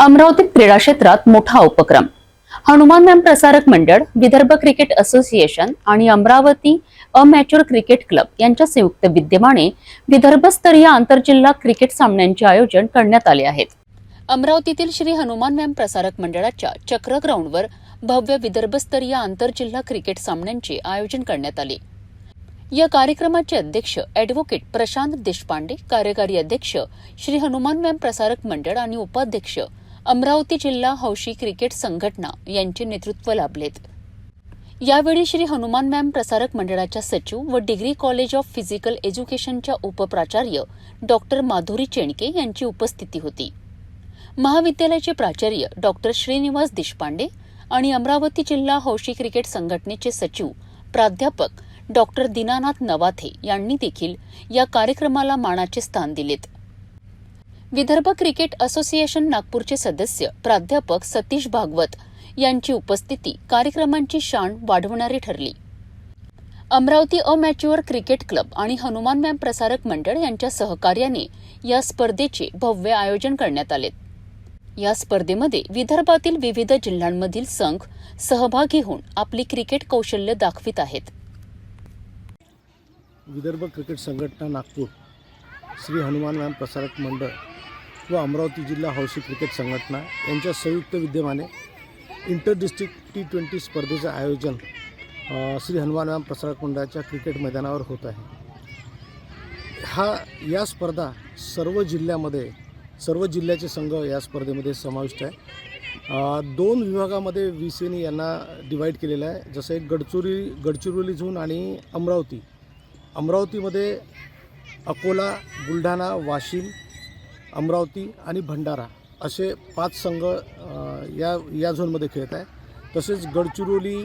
अमरावती क्रीडा क्षेत्रात मोठा उपक्रम. हनुमान प्रसारक मंडळ विदर्भ क्रिकेट असोसिएशन आणि अमरावती अमॅच्युअर क्रिकेट क्लब यांच्या संयुक्त विद्यमाने विदर्भस्तरीय आंतरजिल्हा क्रिकेट सामन्यांचे आयोजन करण्यात आले आहेत अमरावतीतील श्री हनुमान व्यायाम प्रसारक मंडळाच्या चक्र ग्राउंडवर भव्य विदर्भस्तरीय आंतरजिल्हा क्रिकेट सामन्यांचे आयोजन करण्यात आले. या कार्यक्रमाचे अध्यक्ष अॅडव्होकेट प्रशांत देशपांडे कार्यकारी अध्यक्ष श्री हनुमान व्यायाम प्रसारक मंडळ आणि उपाध्यक्ष अमरावती जिल्हा हौशी क्रिकेट संघटना यांचे नेतृत्व लाभलेत. यावेळी श्री हनुमान मॅम प्रसारक मंडळाच्या सचिव व डिग्री कॉलेज ऑफ फिजिकल एज्युकेशनच्या उपप्राचार्य डॉक्टर माधुरी चेणके यांची उपस्थिती होती. महाविद्यालयाचे प्राचार्य डॉक्टर श्रीनिवास देशपांडे आणि अमरावती जिल्हा हौशी क्रिकेट संघटनेचे सचिव प्राध्यापक डॉक्टर दीनानाथ नवाथे यांनी देखील या कार्यक्रमाला मानाचे स्थान दिलेत. विदर्भ क्रिकेट असोसिएशन नागपूरचे सदस्य प्राध्यापक सतीश भागवत यांची उपस्थिती कार्यक्रमांची शान वाढवणारी ठरली. अमरावती अमॅच्युअर क्रिकेट क्लब आणि हनुमान मॅम प्रसारक मंडळ यांच्या सहकार्याने या स्पर्धेचे भव्य आयोजन करण्यात आले. या स्पर्धेमध्ये विदर्भातील विविध जिल्ह्यांमधील संघ सहभागी होऊन आपली क्रिकेट कौशल्य दाखवित आहेत. विदर्भ क्रिकेट संघटना नागपूर श्री हनुमान मॅम प्रसारक मंडळ व अमरावती जिल्हा हौशी क्रिकेट संघटना यांच्या संयुक्त विद्यमाने इंटर डिस्ट्रिक्ट टी ट्वेंटी स्पर्धेचं आयोजन श्री हनुमान मॅम प्रसारक मंडळाच्या क्रिकेट मैदानावर होत आहे. हा या स्पर्धा सर्व जिल्ह्यामध्ये सर्व जिल्ह्याचे संघ या स्पर्धेमध्ये समाविष्ट आहे. दोन विभागामध्ये वी विसेनी यांना डिवाईड केलेलं आहे. जसं एक गडचुरी गडचिरोली झोन आणि अमरावती. अमरावतीमध्ये अकोला बुलढाणा वाशिम अमरावती आणि भंडारा असे पाच संघ या या झोनमध्ये खेळत आहे. तसेच गडचिरोली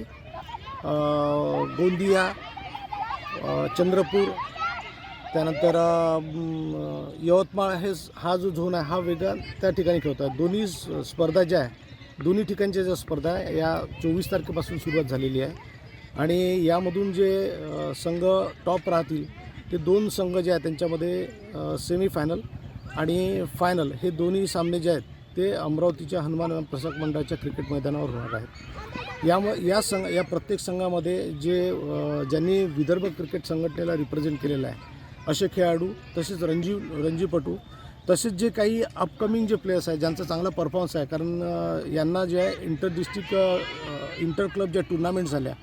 गोंदिया चंद्रपूर त्यानंतर यवतमाळ हे हा जो झोन आहे हा वेगळा त्या ठिकाणी खेळत आहे. दोन्ही स्पर्धा ज्या आहे दोन्ही ठिकाणच्या ज्या स्पर्धा आहे या चोवीस तारखेपासून सुरुवात झालेली आहे. आणि यामधून जे संघ टॉप राहतील ते दोन संघ जे आहेत त्यांच्यामध्ये सेमीफायनल आणि फायनल हे दोन्ही सामने जे आहेत ते अमरावतीच्या हनुमान प्रसाद मंडळाच्या क्रिकेट मैदानावर होणार आहेत. याम या संघ या प्रत्येक संघामध्ये जे ज्यांनी विदर्भ क्रिकेट संघटनेला रिप्रेझेंट केलेलं आहे असे खेळाडू तसेच रणजी रणजीपटू तसेच जे काही अपकमिंग जे प्लेयर्स आहेत ज्यांचा चांगला परफॉर्मन्स आहे कारण यांना जे आहे इंटर डिस्ट्रिक्ट इंटर क्लब ज्या टुर्नामेंट झाल्या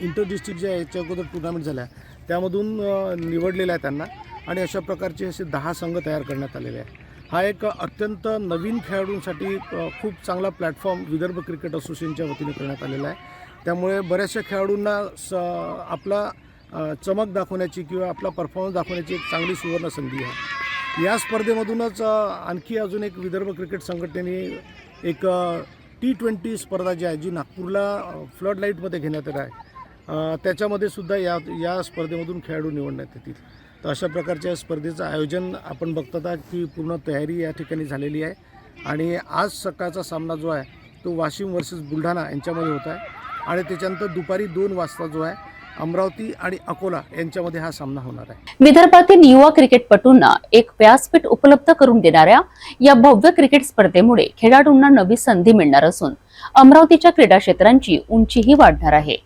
इंटर डिस्ट्रिक्ट ज्या याच्या अगोदर टुर्नामेंट झाल्या त्यामधून निवडलेल्या निवडलेलं आहे त्यांना. आणि अशा प्रकारचे असे दहा संघ तयार करण्यात आलेले आहे हा एक अत्यंत नवीन खेळाडूंसाठी खूप चांगला प्लॅटफॉर्म विदर्भ क्रिकेट असोसिएशनच्या वतीने करण्यात आलेला आहे. त्यामुळे बऱ्याचशा खेळाडूंना स आपला चमक दाखवण्याची किंवा आपला परफॉर्मन्स दाखवण्याची एक चांगली सुवर्ण संधी आहे. या स्पर्धेमधूनच आणखी अजून एक विदर्भ क्रिकेट संघटनेने एक टी ट्वेंटी स्पर्धा जी आहे जी नागपूरला फ्लड लाईटमध्ये घेण्यात येत आहे. त्याच्यामध्ये सुद्धा या या स्पर्धेमधून खेळाडू निवडण्यात येतील. तर अशा प्रकारच्या स्पर्धेचं आयोजन आपण बघता की पूर्ण तयारी या ठिकाणी झालेली आहे. आणि आज सकाळचा सामना जो आहे तो वाशिम वर्सेस बुलढाणा यांच्यामध्ये होत आहे. आणि त्याच्यानंतर दुपारी दोन वाजता जो आहे अमरावती आणि अकोला यांच्यामध्ये हा सामना होणार आहे. विदर्भातील युवा क्रिकेटपटूंना एक व्यासपीठ उपलब्ध करून देणाऱ्या या भव्य क्रिकेट स्पर्धेमुळे खेळाडूंना नवी संधी मिळणार असून अमरावतीच्या क्रीडा क्षेत्रांची उंचीही वाढणार आहे.